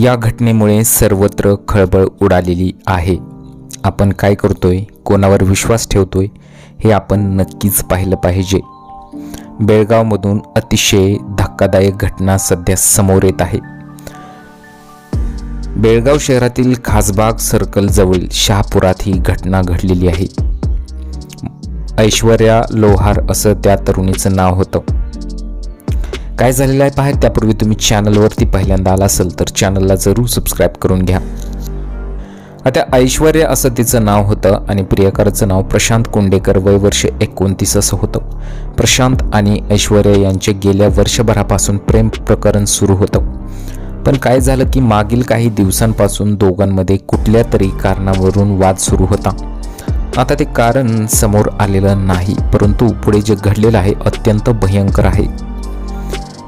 या घटनेमुळे सर्वत्र खळबळ उडालेली आहे. आपण काय करतोय? कोणावर विश्वास ठेवतोय? हे आपण नक्कीच पाहिलं पाहिजे. बेळगावमधून अतिशय धक्कादायक घटना सध्या समोर येत आहे. बेळगाव शहरातील खासबाग सर्कलजवळ शहापुरात ही घटना घडलेली आहे. ऐश्वर्या लोहार असं त्या तरुणीचं नाव होतं. काय झालेलं आहे पहा त्यापूर्वी तुम्ही चॅनलवरती पहिल्यांदा आला असेल तर चॅनलला जरूर सबस्क्राईब करून घ्या. आता ऐश्वर्या असं तिचं नाव होतं आणि प्रियकराचं नाव प्रशांत कुंडेकर वय वर्ष एकोणतीस असं होतं. प्रशांत आणि ऐश्वर्या यांचे गेल्या वर्षभरापासून प्रेम प्रकरण सुरू होतं. पण काय झालं की मागील काही दिवसांपासून दोघांमध्ये कुठल्या तरी कारणावरून वाद सुरू होता. आता ते कारण समोर आलेलं नाही परंतु पुढे जे घडलेलं आहे अत्यंत भयंकर आहे.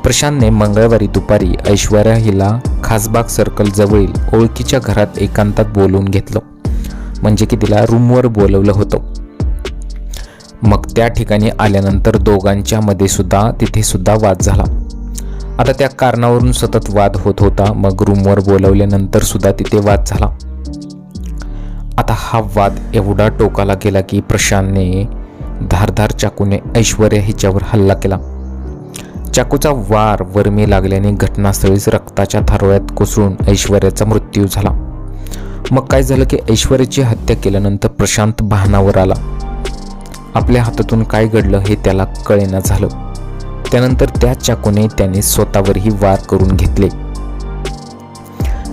प्रशांतने मंगळवारी दुपारी ऐश्वर्या हिला खासबाग सर्कल जवळील ओळखीच्या घरात एकांतात बोलवून घेतलं. म्हणजे की तिला रूमवर बोलवलं होतं. मग त्या ठिकाणी आल्यानंतर दोघांच्या मध्ये सुद्धा तिथे सुद्धा वाद झाला. आता त्या कारणावरून सतत वाद होत होता मग रूमवर बोलवल्यानंतर सुद्धा तिथे वाद झाला. आता हा वाद एवढा टोकाला गेला की प्रशांतने धारधार चाकूने ऐश्वर्या हिच्यावर हल्ला केला. चाकूचा वार वर्मी लागल्याने घटनास्थळीच रक्ताच्या थारोळ्यात कोसळून ऐश्वर्याचा मृत्यू झाला. मग काय झालं की ऐश्वर्याची हत्या केल्यानंतर प्रशांत भानावर आला. आपल्या हातातून काय घडलं हे त्याला कळेना झालं. त्यानंतर त्या चाकूने त्याने स्वतःवरही वार करून घेतले.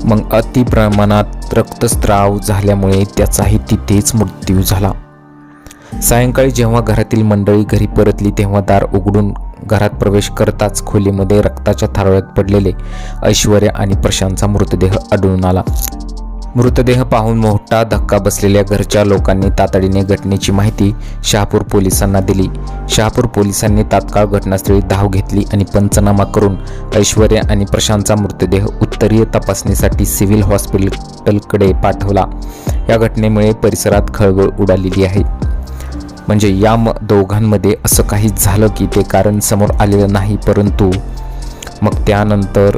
मग अति प्रमाणात रक्तस्त्राव झाल्यामुळे त्याचाही तिथेच मृत्यू झाला. सायंकाळी जेव्हा घरातील मंडळी घरी परतली तेव्हा दार उघडून घरात प्रवेश करताच खोलीमध्ये रक्ताच्या थारोळ्यात पडलेले ऐश्वर्या आणि प्रशांतचा मृतदेह आढळून आला. मृतदेह पाहून मोठा धक्का बसलेल्या घरच्या लोकांनी तातडीने घटनेची माहिती शहापूर पोलिसांना दिली. शहापूर पोलिसांनी तात्काळ घटनास्थळी धाव घेतली आणि पंचनामा करून ऐश्वर्या आणि प्रशांतचा मृतदेह उत्तरीय तपासणीसाठी सिव्हिल हॉस्पिटलकडे पाठवला. या घटनेमुळे परिसरात खळबळ उडालेली आहे. म्हणजे या म दोघांमध्ये असं काही झालं की ते कारण समोर आलेलं नाही परंतु मग त्यानंतर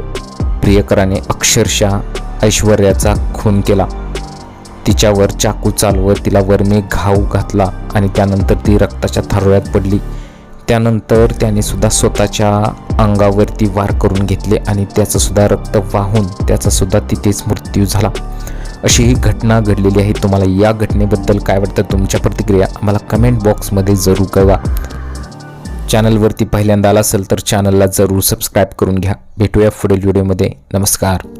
प्रियकराने अक्षरशः ऐश्वर्याचा खून केला. तिच्यावर चाकू चालवत तिला वरमे घाव घातला आणि त्यानंतर ती रक्ताच्या थारोळ्यात पडली. त्यानंतर त्याने सुद्धा स्वतःच्या अंगावरती वार करून घेतले आणि त्याचं सुद्धा रक्त वाहून त्याचा सुद्धा तिथेच मृत्यू झाला. अशी ही घटना घडलेली आहे. तुम्हाला या घटनेबद्दल काय वाटतं? तुमच्या प्रतिक्रिया आम्हाला कमेंट बॉक्समध्ये जरूर कळवा. चॅनलवरती पहिल्यांदा आला असेल तर चॅनलला जरूर सबस्क्राईब करून घ्या. भेटूया पुढील व्हिडिओमध्ये नमस्कार.